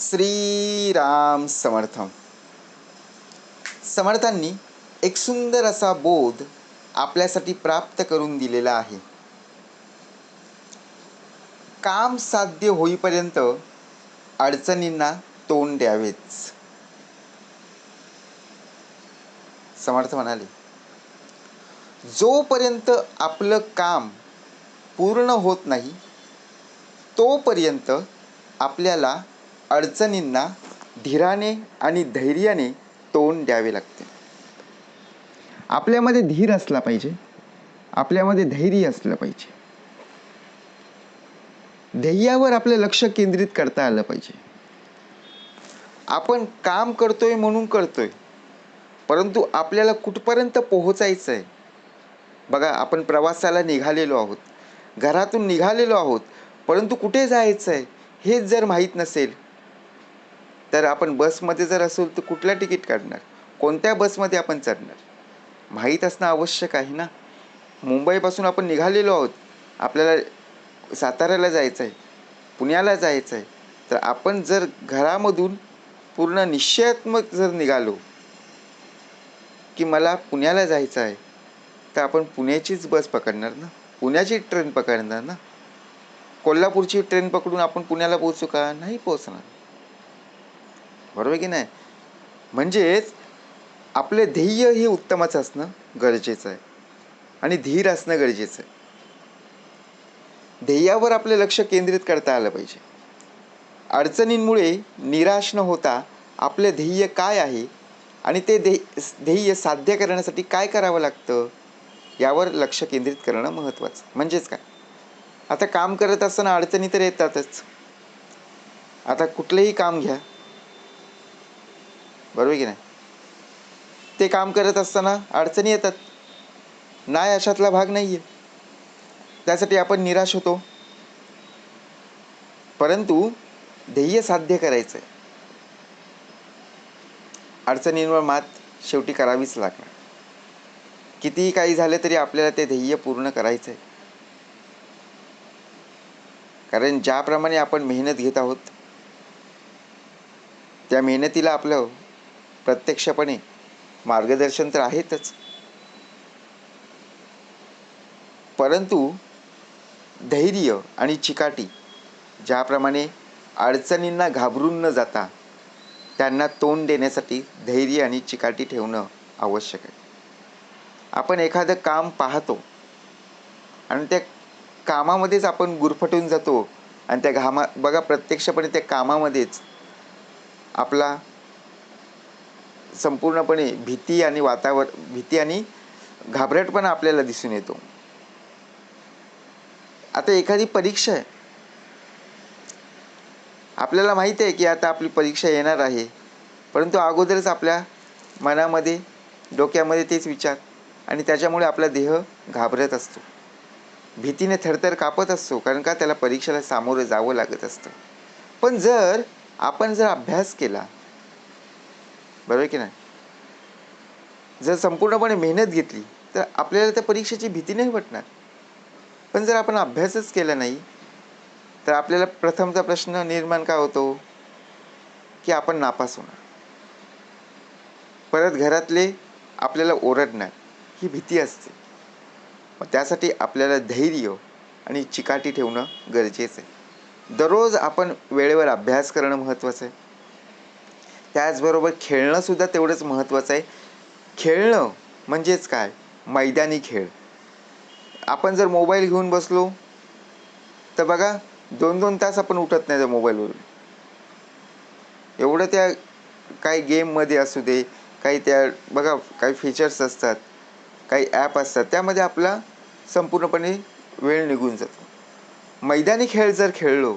श्रीराम समर्थ समर्थांनी एक सुंदर असा बोध आपल्यासाठी प्राप्त करून दिलेला आहे. काम साध्य होईपर्यंत अडचणींना तोंड द्यावेच. समर्थ म्हणाले जोपर्यंत आपलं काम पूर्ण होत नाही तोपर्यंत आपल्याला अडचणींना धीराने आणि धैर्याने तोंड द्यावे लागते. आपल्यामध्ये धीर असला पाहिजे. आपल्यामध्ये धैर्य असलं पाहिजे. ध्येयावर आपलं लक्ष केंद्रित करता आलं पाहिजे. आपण काम करतोय म्हणून करतोय. परंतु आपल्याला कुठपर्यंत पोहोचायचं आहे बघा आपण प्रवासाला निघालेलो आहोत. घरातून निघालेलो आहोत. परंतु कुठे जायचं आहे हेच जर माहीत नसेल तर आपण बसमध्ये जर असू तर कुठला तिकीट काढणार? कोणत्या बसमध्ये आपण चढणार? माहीत असणं आवश्यक आहे ना? मुंबईपासून आपण निघालेलो आहोत. आपल्याला साताऱ्याला जायचं आहे पुण्याला जायचं आहे. तर आपण जर घरामधून पूर्ण निश्चयात्मक जर निघालो की मला पुण्याला जायचं आहे तर आपण पुण्याचीच बस पकडणार ना? पुण्याची ट्रेन पकडणार ना? कोल्हापूरची ट्रेन पकडून आपण पुण्याला पोहोचू का? नाही पोहोचणार. बरोबर की नाही? म्हणजेच आपले ध्येय हे उत्तमच असणं गरजेचं आहे. आणि धीर असणं गरजेचं आहे. ध्येयावर आपले लक्ष केंद्रित करता आलं पाहिजे. अडचणींमुळे निराश न होता आपले ध्येय काय आहे आणि ते ध्येय ध्येय साध्य करण्यासाठी काय करावं लागतं यावर लक्ष केंद्रित करणं महत्त्वाचं म्हणजेच काय? आता काम करत असताना अडचणी तर येतातच. आता कुठलंही काम घ्या. बरोबर की नाही? ते काम करत असताना अडचणी येतात. नाही अशातला भाग नाही आहे त्यासाठी आपण निराश होतो. परंतु ध्येय साध्य करायचं आहे अडचणींवर मात शेवटी करावीच लागणार. कितीही काही झालं तरी आपल्याला ते ध्येय पूर्ण करायचं आहे कारण ज्याप्रमाणे आपण मेहनत घेत आहोत त्या मेहनतीला आपलं प्रत्यक्षपणे. मार्गदर्शन तर आहेतच. परंतु धैर्य आणि चिकाटी ज्याप्रमाणे अडचणींना घाबरून न जाता त्यांना तोंड देण्यासाठी धैर्य आणि चिकाटी ठेवणं आवश्यक आहे. आपण एखादं काम पाहतो आणि त्या कामामध्येच आपण गुरफटून जातो आणि त्या घामा बघा प्रत्यक्षपणे त्या कामामध्येच आपला संपूर्णपणे भीती आणि वातावरण भीती आणि घाबरटपणा आपल्याला दिसून येतो. आता एखादी परीक्षा आहे. आपल्याला माहिती आहे की आता आपली परीक्षा येणार आहे परंतु अगोदरच आपल्या मनामध्ये डोक्यामध्ये तेच विचार आणि त्याच्यामुळे आपला देह घाबरत असतो. भीतीने थरथर कापत असतो कारण का त्याला परीक्षेला सामोरं जावं लागत असतं. पण जर आपण जर अभ्यास केला बरोबर की नाही? जर संपूर्णपणे मेहनत घेतली तर आपल्याला त्या परीक्षेची भीती नाही वाटणार. पण जर आपण अभ्यासच केला नाही तर आपल्याला प्रथमचा प्रश्न निर्माण का होतो? की आपण नापास होणार. परत घरातले आपल्याला ओरडणार ही भीती असते. मग त्यासाठी आपल्याला धैर्य आणि चिकाटी ठेवणं गरजेचं आहे. दररोज आपण वेळेवर अभ्यास करणं महत्त्वाचं आहे. त्याचबरोबर खेळणंसुद्धा तेवढंच महत्त्वाचं आहे. खेळणं म्हणजेच काय? मैदानी खेळ. आपण जर मोबाईल घेऊन बसलो तर बघा दोन दोन तास आपण उठत नाही त्या मोबाईलवरून. एवढं त्या काही गेममध्ये असू दे काही त्या बघा काही फीचर्स असतात काही ॲप असतात त्यामध्ये आपला संपूर्णपणे वेळ निघून जातो. मैदानी खेळ जर खेळलो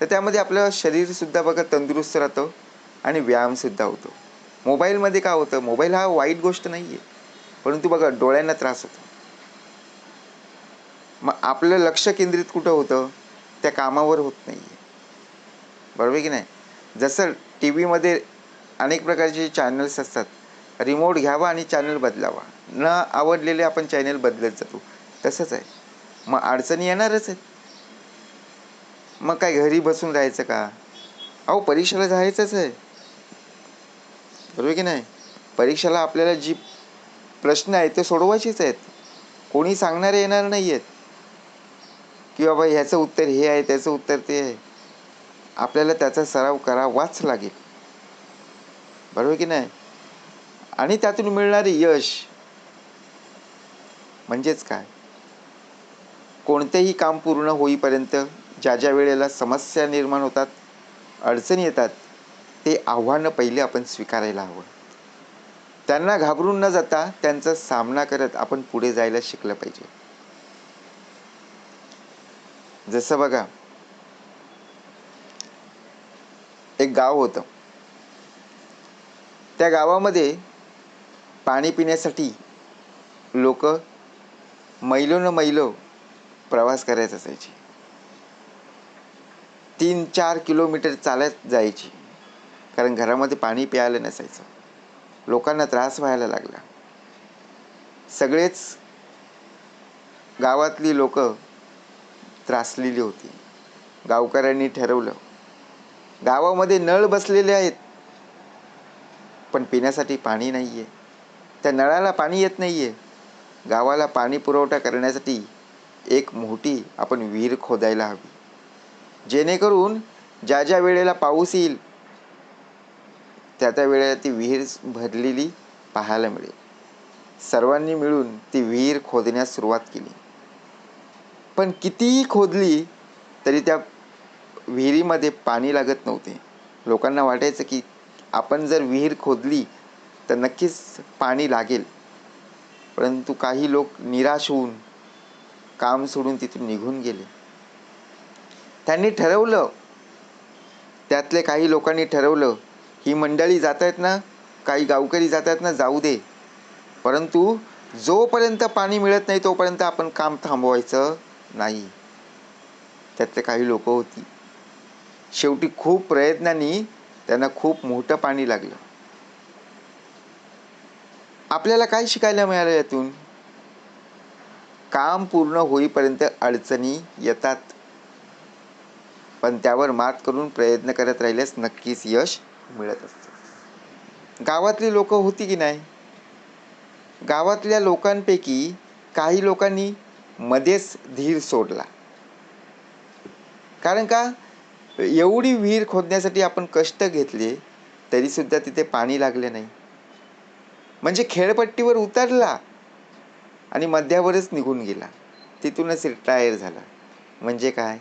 तर त्यामध्ये आपलं शरीरसुद्धा बघा तंदुरुस्त राहतं. आणि व्यायामसुद्धा होतो. मोबाईलमध्ये काय होतं? मोबाईल हा वाईट गोष्ट नाही आहे परंतु बघा डोळ्यांना त्रास होतो. मग आपलं लक्ष केंद्रित कुठं होतं? त्या कामावर होत नाही आहे बरोबर की नाही? जसं टी व्हीमध्ये अनेक प्रकारचे चॅनल्स असतात. रिमोट घ्यावा आणि चॅनल बदलावा. न आवडलेले आपण चॅनल बदलत जातो. तसंच आहे. मग अडचणी येणारच आहेत. मग काय घरी बसून राहायचं का? अहो परीक्षेला जायचंच आहे. बरोबर की नाही? परीक्षेला आपल्याला जी प्रश्न आहेत ते सोडवायचेच आहेत. कोणी सांगणारे येणार नाही आहेत की बाबा ह्याचं उत्तर हे आहे त्याचं उत्तर ते आहे. आपल्याला त्याचा सराव करावाच लागेल. बरोबर की नाही? आणि त्यातून मिळणारे यश म्हणजेच काय? कोणतेही काम पूर्ण होईपर्यंत ज्या ज्या वेळेला समस्या निर्माण होतात अडचणी येतात ते आव्हानं पहिले आपण स्वीकारायला हवं. त्यांना घाबरून न जाता त्यांचा सामना करत आपण पुढे जायला शिकलं पाहिजे. जसं बघा एक गाव होतं. त्या गावामध्ये पाणी पिण्यासाठी लोक मैलो न मैलो प्रवास करायचा असायची. तीन चार किलोमीटर चालत जायची. कारण घरामध्ये पाणी प्यायला नसायचं. लोकांना त्रास व्हायला लागला. सगळेच गावातली लोक त्रासलेली होती. गावकऱ्यांनी ठरवलं. गावामध्ये नळ बसलेले आहेत. पण पिण्यासाठी पाणी नाही आहे त्या नळाला पाणी येत नाही आहे गावाला पाणी पुरवठा करण्यासाठी एक मोठी आपण विहीर खोदायला हवी. जेणेकरून ज्या ज्या वेळेला पाऊस येईल त्या त्या वेळेला ती विहीर भरलेली पाहायला मिळेल. सर्वांनी मिळून ती विहीर खोदण्यास सुरुवात केली. पण कितीही खोदली तरी त्या विहिरीमध्ये पाणी लागत नव्हते. लोकांना वाटायचं की आपण जर विहीर खोदली तर नक्कीच पाणी लागेल. परंतु काही लोक निराश होऊन काम सोडून तिथून निघून गेले. त्यांनी ठरवलं त्यातले काही लोकांनी ठरवलं ही मंडळी जात आहेत ना काही गावकरी जात आहेत ना जाऊ दे. परंतु जोपर्यंत पाणी मिळत नाही तोपर्यंत आपण काम थांबवायचं नाही. त्यातले काही लोक होती. शेवटी खूप प्रयत्नांनी त्यांना खूप मोठं पाणी लागलं. आपल्याला काय शिकायला मिळालं यातून? काम पूर्ण होईपर्यंत अडचणी येतात. पण त्यावर मात करून प्रयत्न करत राहिल्यास नक्कीच यश मिळत असतं. गावातली लोक होती की नाही? गावातल्या लोकांपैकी काही लोकांनी मध्येच धीर सोडला. कारण का? एवढी विहीर खोदण्यासाठी आपण कष्ट घेतले तरीसुद्धा तिथे पाणी लागले नाही. म्हणजे खेळपट्टीवर उतरला आणि मध्यावरच निघून गेला. तिथूनच रिटायर झाला. म्हणजे काय?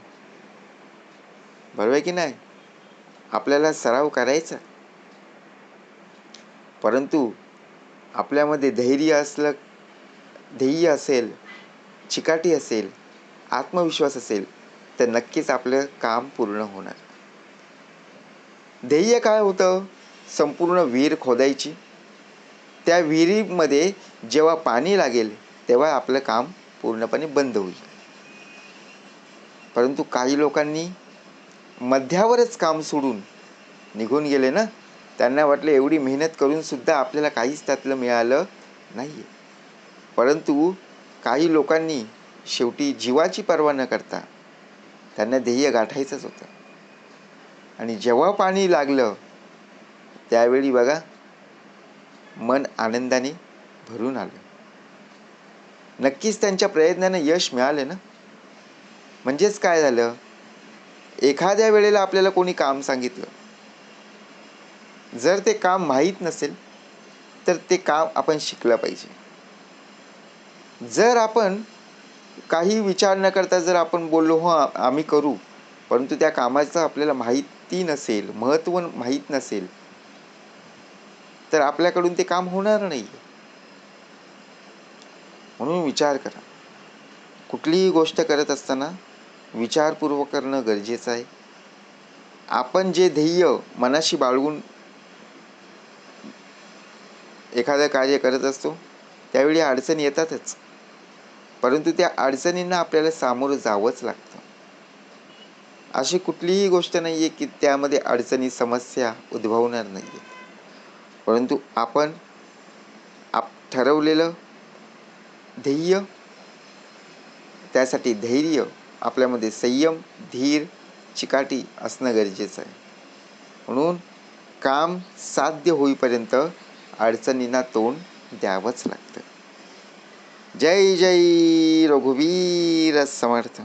बरोबर की नाही? आपल्याला सराव करायचा. परंतु आपल्यामध्ये धैर्य असलं ध्येय असेल चिकाटी असेल आत्मविश्वास असेल तर नक्कीच आपलं काम पूर्ण होणार. ध्येय काय होतं? संपूर्ण विहीर खोदायची. त्या विहिरीमध्ये जेव्हा पाणी लागेल तेव्हा आपलं काम पूर्णपणे बंद होईल. परंतु काही लोकांनी मध्यावरच काम सोडून निघून गेले ना? त्यांना वाटलं एवढी मेहनत करून सुद्धा आपल्याला काहीच त्यातलं मिळालं नाही परंतु काही लोकांनी शेवटी जीवाची पर्वा न करता त्यांना ध्येय गाठायचंच होतं. आणि जेव्हा पाणी लागलं त्यावेळी बघा मन आनंदाने भरून आलं. नक्कीच त्यांच्या प्रयत्नानं यश मिळाले ना? म्हणजेच काय झालं? एखाद्या वेळेला आपल्याला कोणी काम सांगितलं. जर ते काम माहीत नसेल तर ते काम आपण शिकलं पाहिजे. जर आपण काही विचार न करता जर आपण बोललो हो आम्ही करू. परंतु त्या कामाचं आपल्याला माहिती नसेल महत्त्व माहीत नसेल तर आपल्याकडून ते काम होणार नाही. म्हणून विचार करा. कुठलीही गोष्ट करत असताना विचारपूर्वक करणं गरजेचं आहे. आपण जे ध्येय मनाशी बाळगून एखादं कार्य करत असतो त्यावेळी अडचणी येतातच. परंतु त्या अडचणींना आपल्याला सामोरं जावंच लागतं. अशी कुठलीही गोष्ट नाही आहे की त्यामध्ये अडचणी समस्या उद्भवणार नाही आहेत परंतु आपण आप ठरवलेलं ध्येय त्यासाठी धैर्य आपल्यामध्ये संयम धीर चिकाटी असणं गरजेचं आहे. म्हणून काम साध्य होईपर्यंत अडचणींना तोंड द्यावंच लागतं. जय जय रघुवीर समर्थ.